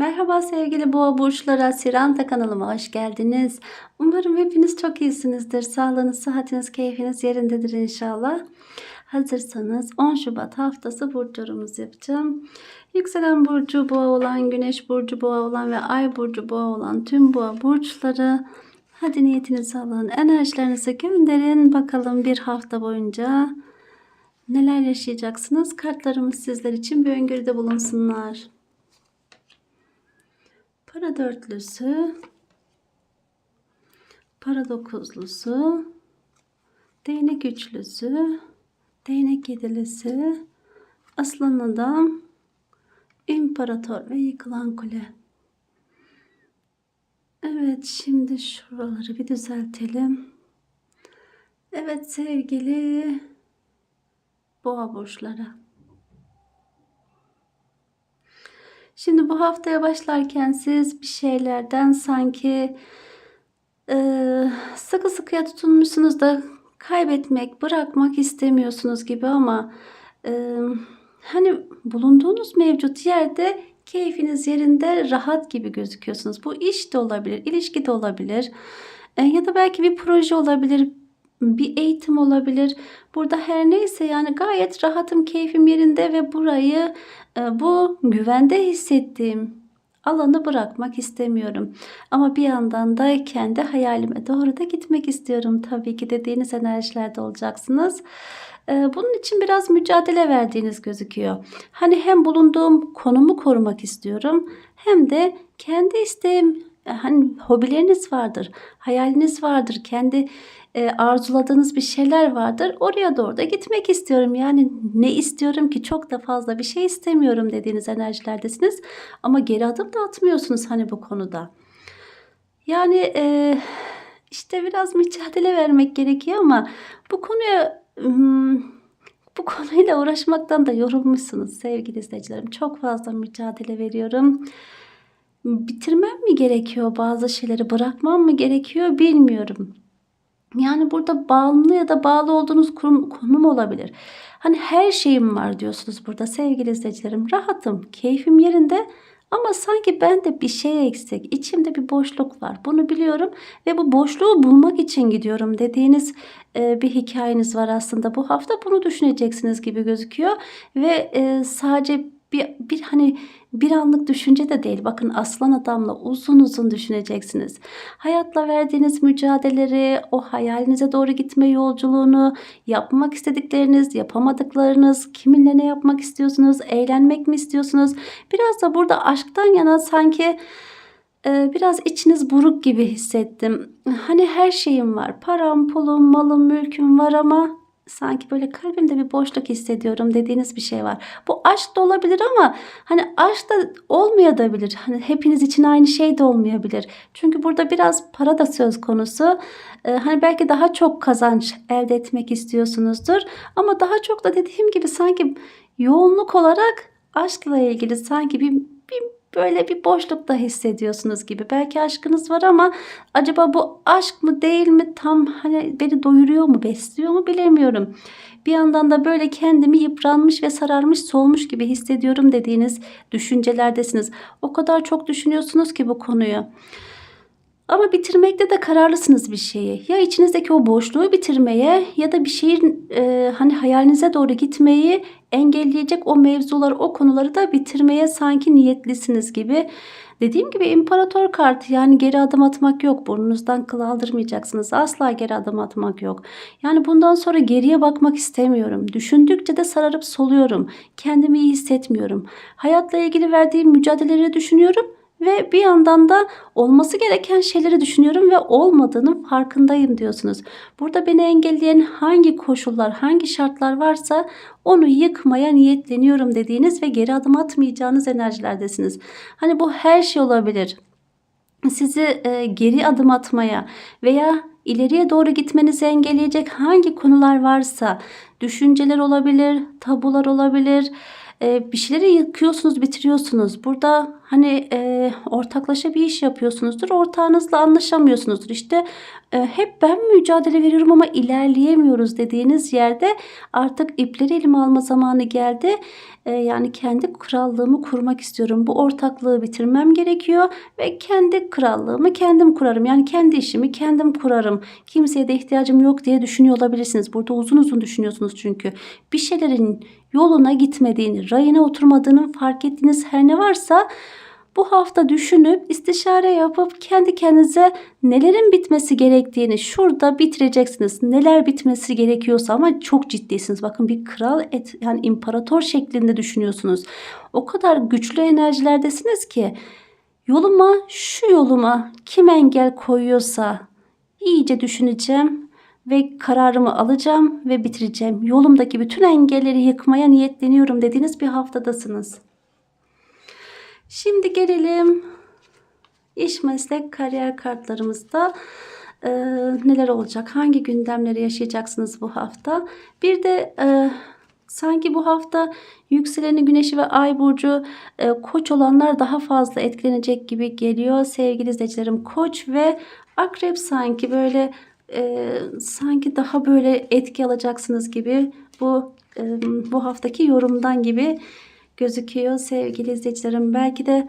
Merhaba sevgili boğa burçlara, Siranta kanalıma hoş geldiniz. Umarım hepiniz çok iyisinizdir. Sağlığınız, sıhhatiniz, keyfiniz yerindedir inşallah. Hazırsanız 10 Şubat haftası burç yorumumuzu yapacağım. Yükselen burcu boğa olan, güneş burcu boğa olan ve ay burcu boğa olan tüm boğa burçları hadi niyetinizi alın, enerjilerinizi gönderin. Bakalım bir hafta boyunca neler yaşayacaksınız? Kartlarımız sizler için bir öngörüde bulunsunlar. Para dörtlüsü, para dokuzlusu, değnek üçlüsü, değnek yedilisi, aslan adam, imparator ve yıkılan kule. Evet şimdi şuraları bir düzeltelim. Evet sevgili boğa burçları. Şimdi bu haftaya başlarken siz bir şeylerden sanki e, sıkı sıkıya tutunmuşsunuz da kaybetmek, bırakmak istemiyorsunuz gibi ama e, hani bulunduğunuz mevcut yerde keyfiniz yerinde rahat gibi gözüküyorsunuz. Bu iş de olabilir, ilişki de olabilir e, ya da belki bir proje olabilir, bir eğitim olabilir. Burada her neyse yani gayet rahatım, keyfim yerinde ve burayı bu güvende hissettiğim alanı bırakmak istemiyorum. Ama bir yandan da kendi hayalime doğru da gitmek istiyorum. Tabii ki dediğiniz enerjilerde olacaksınız. E, bunun için biraz mücadele verdiğiniz gözüküyor. Hani hem bulunduğum konumu korumak istiyorum hem de kendi isteğim hani hobileriniz vardır, hayaliniz vardır, kendi e, arzuladığınız bir şeyler vardır. Oraya doğru da gitmek istiyorum. Yani ne istiyorum ki çok da fazla bir şey istemiyorum dediğiniz enerjilerdesiniz. Ama geri adım da atmıyorsunuz hani bu konuda. Yani e, işte biraz mücadele vermek gerekiyor ama bu konuya hmm, bu konuyla uğraşmaktan da yorulmuşsunuz sevgili izleyicilerim. Çok fazla mücadele veriyorum. Bitirmem mi gerekiyor bazı şeyleri bırakmam mı gerekiyor bilmiyorum. Yani burada bağımlı ya da bağlı olduğunuz kurum, konum olabilir. Hani her şeyim var diyorsunuz burada sevgili izleyicilerim. Rahatım, keyfim yerinde ama sanki bende bir şey eksik. İçimde bir boşluk var. Bunu biliyorum ve bu boşluğu bulmak için gidiyorum dediğiniz e, bir hikayeniz var aslında. Bu hafta bunu düşüneceksiniz gibi gözüküyor ve e, sadece bir, bir hani bir anlık düşünce de değil. Bakın aslan adamla uzun uzun düşüneceksiniz. Hayatla verdiğiniz mücadeleleri, o hayalinize doğru gitme yolculuğunu, yapmak istedikleriniz, yapamadıklarınız, kiminle ne yapmak istiyorsunuz, eğlenmek mi istiyorsunuz? Biraz da burada aşktan yana sanki e, biraz içiniz buruk gibi hissettim. Hani her şeyim var. Param, pulum, malım, mülküm var ama sanki böyle kalbimde bir boşluk hissediyorum dediğiniz bir şey var. Bu aşk da olabilir ama hani aşk da olmayabilir. Hani hepiniz için aynı şey de olmayabilir. Çünkü burada biraz para da söz konusu. Ee, hani belki daha çok kazanç elde etmek istiyorsunuzdur. Ama daha çok da dediğim gibi sanki yoğunluk olarak aşkla ilgili sanki bir, bir böyle bir boşlukta hissediyorsunuz gibi. Belki aşkınız var ama acaba bu aşk mı değil mi tam hani beni doyuruyor mu besliyor mu bilemiyorum. Bir yandan da böyle kendimi yıpranmış ve sararmış solmuş gibi hissediyorum dediğiniz düşüncelerdesiniz. O kadar çok düşünüyorsunuz ki bu konuyu. Ama bitirmekte de kararlısınız bir şeyi. Ya içinizdeki o boşluğu bitirmeye ya da bir şeyin e, hani hayalinize doğru gitmeyi engelleyecek o mevzuları, o konuları da bitirmeye sanki niyetlisiniz gibi. Dediğim gibi imparator kartı yani geri adım atmak yok. Burnunuzdan kıl aldırmayacaksınız. Asla geri adım atmak yok. Yani bundan sonra geriye bakmak istemiyorum. Düşündükçe de sararıp soluyorum. Kendimi iyi hissetmiyorum. Hayatla ilgili verdiğim mücadeleleri düşünüyorum ve bir yandan da olması gereken şeyleri düşünüyorum ve olmadığının farkındayım diyorsunuz. Burada beni engelleyen hangi koşullar, hangi şartlar varsa onu yıkmaya niyetleniyorum dediğiniz ve geri adım atmayacağınız enerjilerdesiniz. Hani bu her şey olabilir. Sizi e, geri adım atmaya veya ileriye doğru gitmenizi engelleyecek hangi konular varsa düşünceler olabilir, tabular olabilir, e, bir şeyleri yıkıyorsunuz, bitiriyorsunuz. Burada Hani e, ortaklaşa bir iş yapıyorsunuzdur. Ortağınızla anlaşamıyorsunuzdur. İşte e, hep ben mücadele veriyorum ama ilerleyemiyoruz dediğiniz yerde artık ipleri elime alma zamanı geldi. E, yani kendi krallığımı kurmak istiyorum. Bu ortaklığı bitirmem gerekiyor ve kendi krallığımı kendim kurarım. Yani kendi işimi kendim kurarım. Kimseye de ihtiyacım yok diye düşünüyor olabilirsiniz. Burada uzun uzun düşünüyorsunuz çünkü. Bir şeylerin yoluna gitmediğini, rayına oturmadığını fark ettiğiniz her ne varsa bu hafta düşünüp istişare yapıp kendi kendinize nelerin bitmesi gerektiğini şurada bitireceksiniz. Neler bitmesi gerekiyorsa ama çok ciddisiniz. Bakın bir kral et yani imparator şeklinde düşünüyorsunuz. O kadar güçlü enerjilerdesiniz ki yoluma şu yoluma kim engel koyuyorsa iyice düşüneceğim ve kararımı alacağım ve bitireceğim. Yolumdaki bütün engelleri yıkmaya niyetleniyorum dediğiniz bir haftadasınız. Şimdi gelelim iş meslek kariyer kartlarımızda e, neler olacak? Hangi gündemleri yaşayacaksınız bu hafta? Bir de e, sanki bu hafta yükseleni güneşi ve ay burcu e, koç olanlar daha fazla etkilenecek gibi geliyor. Sevgili izleyicilerim koç ve akrep sanki böyle e, sanki daha böyle etki alacaksınız gibi bu e, bu haftaki yorumdan gibi gözüküyor sevgili izleyicilerim. Belki de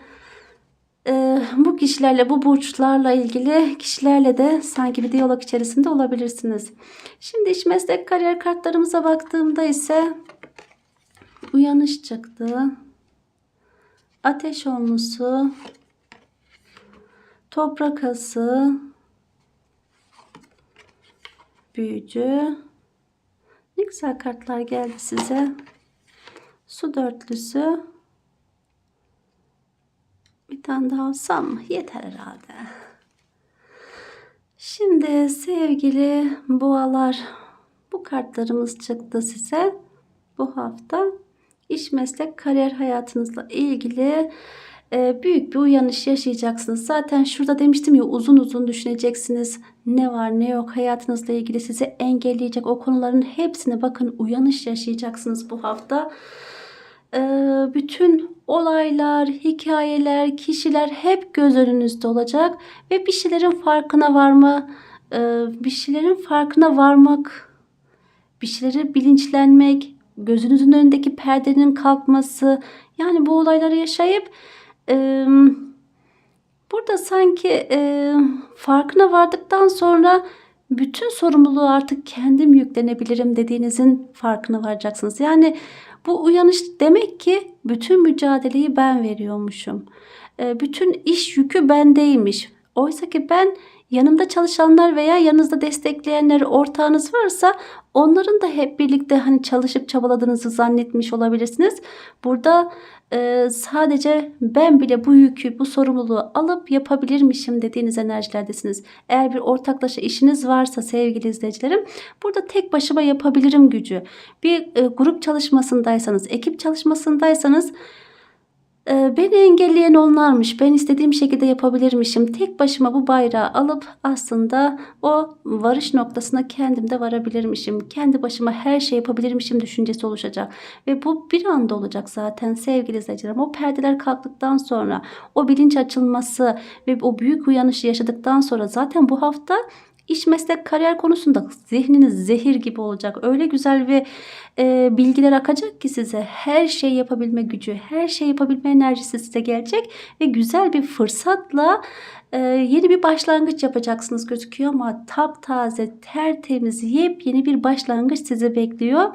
e, bu kişilerle, bu burçlarla ilgili kişilerle de sanki bir diyalog içerisinde olabilirsiniz. Şimdi iş meslek kariyer kartlarımıza baktığımda ise uyanış çıktı. Ateş olmusu, toprak ası, büyücü. Ne güzel kartlar geldi size. Su dörtlüsü. Bir tane daha alsam? Yeter herhalde. Şimdi sevgili boğalar bu kartlarımız çıktı size bu hafta. iş meslek kariyer hayatınızla ilgili e, büyük bir uyanış yaşayacaksınız. Zaten şurada demiştim ya uzun uzun düşüneceksiniz. Ne var ne yok hayatınızla ilgili sizi engelleyecek o konuların hepsine bakın uyanış yaşayacaksınız bu hafta. E, bütün olaylar, hikayeler, kişiler hep göz önünüzde olacak ve bir şeylerin farkına varma, e, bir şeylerin farkına varmak, bir şeyleri bilinçlenmek, gözünüzün önündeki perdenin kalkması, yani bu olayları yaşayıp e, burada sanki e, farkına vardıktan sonra bütün sorumluluğu artık kendim yüklenebilirim dediğinizin farkına varacaksınız. Yani bu uyanış demek ki bütün mücadeleyi ben veriyormuşum. E, bütün iş yükü bendeymiş. Oysa ki ben yanımda çalışanlar veya yanınızda destekleyenler ortağınız varsa onların da hep birlikte hani çalışıp çabaladığınızı zannetmiş olabilirsiniz. Burada e, sadece ben bile bu yükü, bu sorumluluğu alıp yapabilirmişim dediğiniz enerjilerdesiniz. Eğer bir ortaklaşa işiniz varsa sevgili izleyicilerim burada tek başıma yapabilirim gücü. Bir e, grup çalışmasındaysanız, ekip çalışmasındaysanız ee, beni engelleyen onlarmış. Ben istediğim şekilde yapabilirmişim. Tek başıma bu bayrağı alıp aslında o varış noktasına kendim de varabilirmişim. Kendi başıma her şey yapabilirmişim düşüncesi oluşacak. Ve bu bir anda olacak zaten sevgili izleyicilerim. O perdeler kalktıktan sonra o bilinç açılması ve o büyük uyanışı yaşadıktan sonra zaten bu hafta İş meslek kariyer konusunda zihniniz zehir gibi olacak. Öyle güzel ve e, bilgiler akacak ki size her şey yapabilme gücü, her şey yapabilme enerjisi size gelecek ve güzel bir fırsatla e, yeni bir başlangıç yapacaksınız gözüküyor ama taptaze, tertemiz, yepyeni bir başlangıç sizi bekliyor.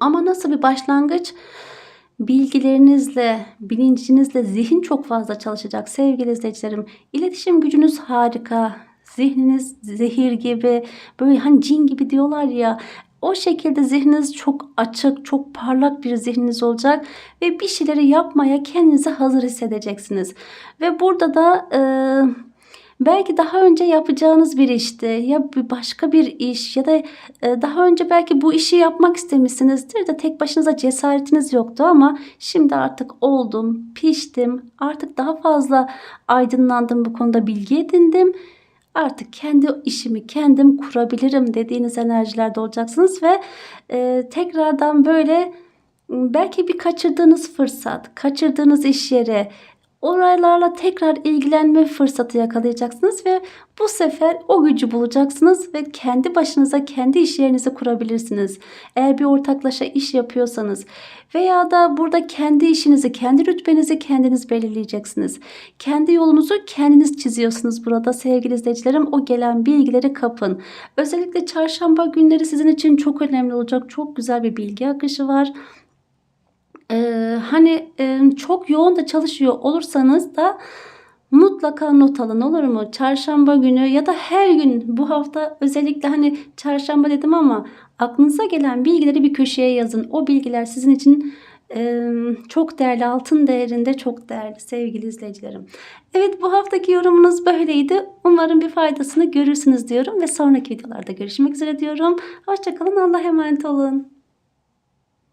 Ama nasıl bir başlangıç? bilgilerinizle, bilincinizle zihin çok fazla çalışacak sevgili izleyicilerim. İletişim gücünüz harika. Zihniniz zehir gibi böyle hani cin gibi diyorlar ya o şekilde zihniniz çok açık, çok parlak bir zihniniz olacak ve bir şeyleri yapmaya kendinizi hazır hissedeceksiniz. Ve burada da e, belki daha önce yapacağınız bir işti ya başka bir iş ya da e, daha önce belki bu işi yapmak istemişsinizdir de tek başınıza cesaretiniz yoktu ama şimdi artık oldum, piştim, artık daha fazla aydınlandım bu konuda bilgi edindim artık kendi işimi kendim kurabilirim dediğiniz enerjilerde olacaksınız ve e, tekrardan böyle belki bir kaçırdığınız fırsat, kaçırdığınız iş yeri, olaylarla tekrar ilgilenme fırsatı yakalayacaksınız ve bu sefer o gücü bulacaksınız ve kendi başınıza kendi iş yerinizi kurabilirsiniz. Eğer bir ortaklaşa iş yapıyorsanız veya da burada kendi işinizi, kendi rütbenizi kendiniz belirleyeceksiniz. Kendi yolunuzu kendiniz çiziyorsunuz burada sevgili izleyicilerim. O gelen bilgileri kapın. Özellikle çarşamba günleri sizin için çok önemli olacak. Çok güzel bir bilgi akışı var. Ee, hani e, çok yoğun da çalışıyor olursanız da mutlaka not alın olur mu? Çarşamba günü ya da her gün bu hafta özellikle hani çarşamba dedim ama aklınıza gelen bilgileri bir köşeye yazın. O bilgiler sizin için e, çok değerli, altın değerinde çok değerli sevgili izleyicilerim. Evet bu haftaki yorumunuz böyleydi. Umarım bir faydasını görürsünüz diyorum ve sonraki videolarda görüşmek üzere diyorum. Hoşçakalın, Allah'a emanet olun.